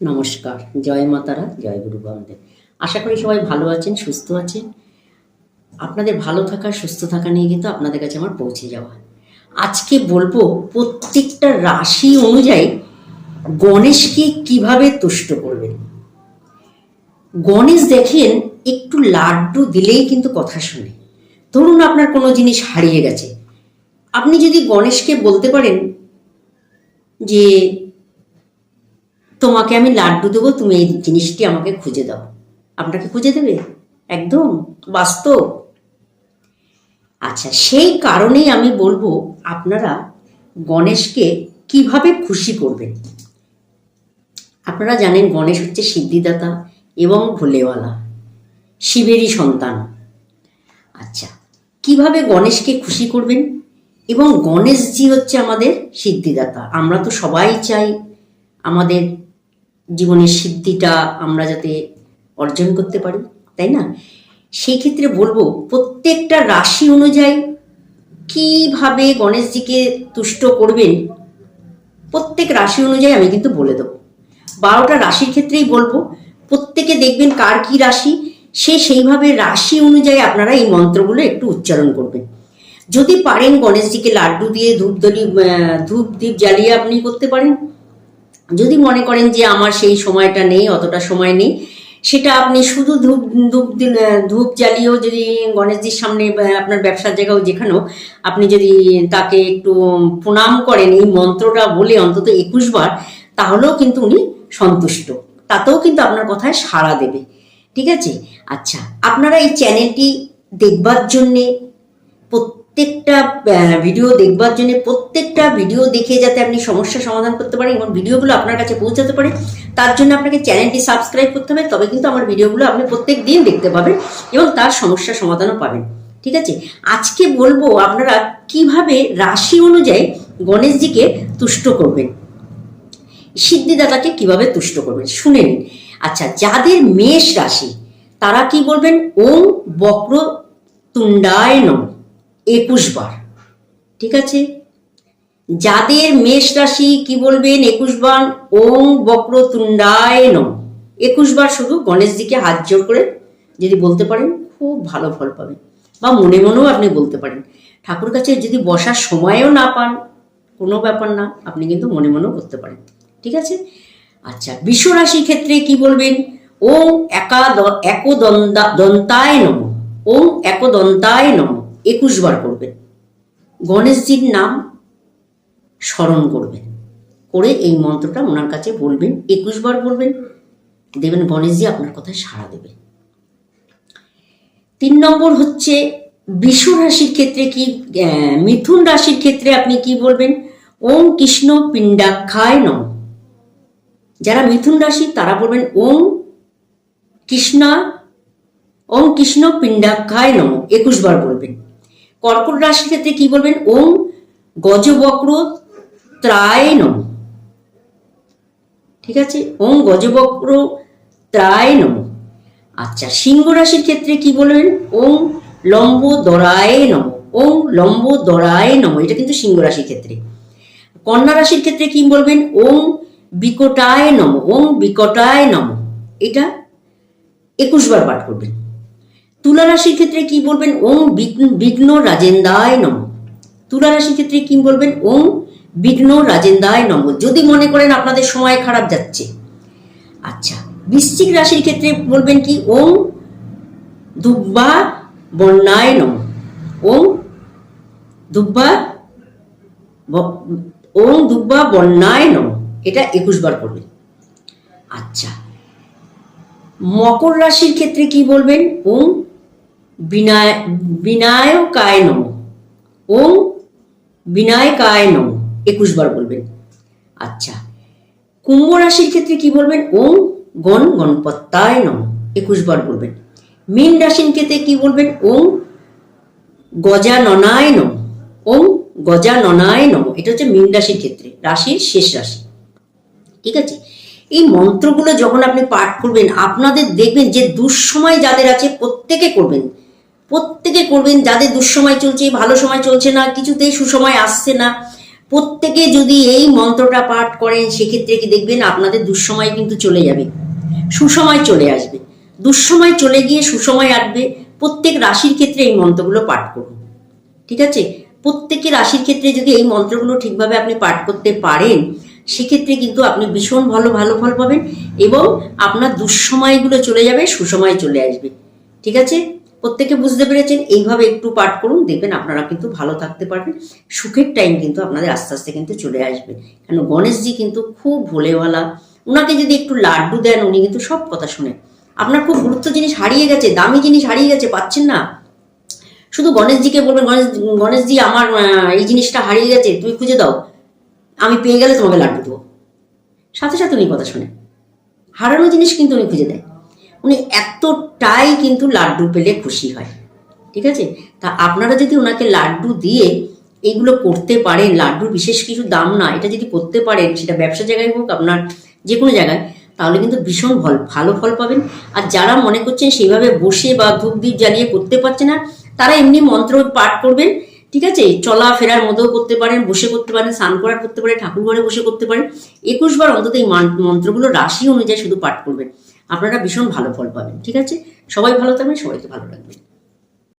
নমস্কার, জয় মাতারা জয় গুরু বামদেব আশা করি সবাই ভালো আছেন, সুস্থ আছেন। আপনাদের ভালো থাকা সুস্থ থাকা নিয়ে কিন্তু আপনাদের কাছে আমার পৌঁছে যাওয়া। আজকে বলব, প্রত্যেকটা রাশি অনুযায়ী গণেশকে কীভাবে তুষ্ট করবেন? গণেশ দেখেন, একটু লাড্ডু দিলেই কিন্তু কথা শুনে। ধরুন আপনার কোনো জিনিস হারিয়ে গেছে। আপনি যদি গণেশকে বলতে পারেন যে তোমাকে আমি লাড্ডু দেবো, তুমি এই জিনিসটি আমাকে খুঁজে দাও। আপনাকে খুঁজে দেবে? একদম, বাস্তব। আচ্ছা সেই কারণেই আমি বলব, আপনারা গণেশকে কীভাবে খুশি করবেন? আপনারা জানেন গণেশ হচ্ছে সিদ্ধিদাতা এবং ভোলেওয়ালা, শিবেরই সন্তান। আচ্ছা কীভাবে গণেশকে খুশি করবেন? এবং গণেশজি হচ্ছে আমাদের সিদ্ধিদাতা। আমরা তো সবাই চাই আমাদের জীবনের সিদ্ধিটা আমরা যাতে অর্জন করতে পারি, তাই না? সেই ক্ষেত্রে বলব, প্রত্যেকটা রাশি অনুযায়ী কীভাবে গণেশজিকে তুষ্ট করবেন, প্রত্যেক রাশি অনুযায়ী আমি কিন্তু বলে দেবো। বারোটা রাশির ক্ষেত্রেই বলব, প্রত্যেকে দেখবেন কার কি রাশি, সে সেইভাবে রাশি অনুযায়ী আপনারা এই মন্ত্রগুলো একটু উচ্চারণ করবেন। যদি পারেন গণেশজিকে লাড্ডু দিয়ে ধূপদলি ধূপ দ্বীপ জ্বালিয়ে আপনি করতে পারেন। যদি মনে করেন যে আমার সেই সময়টা নেই, অতটা সময় নেই, সেটা আপনি শুধু ধূপ ধূপ ধূপ জ্বালিয়েও যদি গণেশজির সামনে আপনার ব্যবসার জায়গাও যেখানেও আপনি যদি তাকে একটু প্রণাম করেন, এই মন্ত্রটা বলে অন্তত একুশ বার, তাহলেও কিন্তু উনি সন্তুষ্ট। তাতেও কিন্তু আপনার কথায় সাড়া দেবে। ঠিক আছে? আচ্ছা আপনারা এই চ্যানেলটি দেখবার জন্যে প্রত্যেকটা ভিডিও দেখবার জন্য প্রত্যেকটা ভিডিও দেখে যাতে আপনি সমস্যা সমাধান করতে পারেন এবং ভিডিওগুলো আপনার কাছে পৌঁছাতে পারে তার জন্য আপনাকে চ্যানেলটি সাবস্ক্রাইব করতে হবে, তবে কিন্তু আমার ভিডিওগুলো আপনি প্রত্যেক দিন দেখতে পাবেন এবং তার সমস্যা সমাধানও পাবেন, ঠিক আছে? আজকে বলব আপনারা কীভাবে রাশি অনুযায়ী গণেশজিকে তুষ্ট করবেন, সিদ্ধিদাতাকে কীভাবে তুষ্ট করবেন, শুনে নিন। আচ্ছা যাদের মেষ রাশি, তারা কি বলবেন? ওম বক্র তুণ্ডায় নম। একুশ বার, ঠিক আছে? যাদের মেষ রাশি, কি বলবেন? একুশ বার ওম বক্র তুণ্ডায় নম। একুশ বার শুধু গণেশজিকে হাত জোর করে যদি বলতে পারেন, খুব ভালো ফল পাবেন। বা মনে মনেও আপনি বলতে পারেন। ঠাকুর কাছে যদি বসার সময়ও না পান, কোনো ব্যাপার না, আপনি কিন্তু মনে মনেও করতে পারেন, ঠিক আছে? আচ্ছা বিশ্ব রাশির ক্ষেত্রে কি বলবেন? ওম একা একদন্দা দন্তায় নম। ওম একদন্তায় নম। একুশ বার করবেন গণেশজির নাম স্মরণ করবেন করে এই মন্ত্রটা ওনার কাছে বলবেন, একুশ বার বলবেন, দেবেন গণেশজি আপনার কথায় সাড়া দেবে। তিন নম্বর হচ্ছে বিশ্ব রাশির ক্ষেত্রে কি মিথুন রাশির ক্ষেত্রে আপনি কি বলবেন? ওম কৃষ্ণ পিণ্ডাক্ষায় নম। যারা মিথুন রাশি, তারা বলবেন, ওম কৃষ্ণা, ওম কৃষ্ণ পিণ্ডাক্ষায় নম। একুশ বার বলবেন। কর্কট রাশির ক্ষেত্রে কি বলবেন? ওম গজবক্র ত্রায় নম ঠিক আছে? ওম গজবক্র ত্রায় নম আচ্ছা সিংহ রাশির ক্ষেত্রে কি বলবেন? ওম লম্ব দরায় নম ওম লম্ব দরায় নম এটা কিন্তু সিংহ রাশির ক্ষেত্রে। কন্যা রাশির ক্ষেত্রে কি বলবেন? ওম বিকটায় নম ওম বিকটায় নম এটা একুশ বার পাঠ করবেন। তুলা রাশির ক্ষেত্রে কি বলবেন? ওম বিঘ্ন- রাজেন্দায় নম। তুলা রাশির ক্ষেত্রে কি বলবেন? ওম বিঘ্ন রাজেন্দায় নম। যদি মনে করেন আপনাদের সময় খারাপ যাচ্ছে। আচ্ছা বৃশ্চিক রাশির ক্ষেত্রে বলবেন কি? ওম দুব্বা বন্যায় নম। ওম দুব্বা ওম দুব্বা বন্যায় নম। এটা একুশ বার করবেন। আচ্ছা মকর রাশির ক্ষেত্রে কি বলবেন? ওম বিনায় বিনায়কায় ওম বিনায়কায় একুশ বার বলবেন। আচ্ছা কুম্ভ রাশির ক্ষেত্রে কি বলবেন? ওম গণ গণপত্তায় একুশ বার বলবেন। মীন রাশির ক্ষেত্রে কি বলবেন? ওম গজাননায় নম ওম গজাননায় নম এটা হচ্ছে মীন রাশির ক্ষেত্রে, রাশির শেষ রাশি। ঠিক আছে? এই মন্ত্রগুলো যখন আপনি পাঠ করবেন, আপনাদের দেখবেন যে দুঃসময় যাদের আছে, প্রত্যেকে করবেন। প্রত্যেকে করবেন, যাদের দুঃসময় চলছে, ভালো সময় চলছে না, কিছুতেই সুসময় আসছে না। প্রত্যেকে যদি এই মন্ত্রটা পাঠ করেন, সেক্ষেত্রে কি দেখবেন আপনাদের দুঃসময় কিন্তু চলে যাবে। সুসময় চলে আসবে। দুঃসময় চলে গিয়ে সুসময় আসবে। প্রত্যেক রাশির ক্ষেত্রে এই মন্ত্রগুলো পাঠ করুন। ঠিক আছে? প্রত্যেকের রাশির ক্ষেত্রে যদি এই মন্ত্রগুলো ঠিকভাবে আপনি পাঠ করতে পারেন, সেক্ষেত্রে কিন্তু আপনি ভীষণ ভালো ভালো ফল পাবেন এবং আপনার দুঃসময়গুলো চলে যাবে, সুসময় চলে আসবে। ঠিক আছে? প্রত্যেকে বুঝতে পেরেছেন, এইভাবে একটু পাঠ করুন, দেখবেন আপনারা কিন্তু ভালো থাকতে পারবেন। সুখের টাইম কিন্তু আপনাদের আস্তে আস্তে কিন্তু চলে আসবে। কেন, গণেশজি কিন্তু খুব ভোলেওয়ালা। ওনাকে যদি একটু লাড্ডু দেন, উনি কিন্তু সব কথা শুনেন আপনার খুব গুরুত্ব জিনিস হারিয়ে গেছে, দামি জিনিস হারিয়ে গেছে, পাচ্ছেন না। শুধু গণেশজিকে বলবেন, গণেশ গণেশজি, আমার এই জিনিসটা হারিয়ে গেছে, তুমি খুঁজে দাও। আমি পেয়ে গেলে তোমাকে লাড্ডু দেবো। সাথে সাথে উনি কথা শোনেন। হারানো জিনিস কিন্তু উনি খুঁজে দেয়। উনি এতটাই কিন্তু লাড্ডু পেলে খুশি হয়। ঠিক আছে? তা আপনারা যদি ওনাকে লাড্ডু দিয়ে এইগুলো করতে পারেন, লাড্ডুর বিশেষ কিছু দাম না, এটা যদি করতে পারেন, সেটা ব্যবসা জায়গায় হোক, আপনার যে কোনো জায়গায়, তাহলে কিন্তু ভীষণ ফল, ভালো ফল পাবেন। আর যারা মনে করছেন সেইভাবে বসে বা ধূপ দ্বীপ জ্বালিয়ে করতে পারছে না, তারা এমনি মন্ত্র পাঠ করবেন, ঠিক আছে? চলা ফেরার মধ্যেও করতে পারেন, বসে করতে পারেন, স্নান করার করতে পারেন, ঠাকুর ঘরে বসে করতে পারেন। একুশ বার অন্তত এই মন্ত্রগুলো রাশি অনুযায়ী শুধু পাঠ করবেন। আপনারা ভীষণ ভালো ফল পাবেন ঠিক আছে? সবাই ভালো থাকবেন সবাইকে ভালো রাখবেন।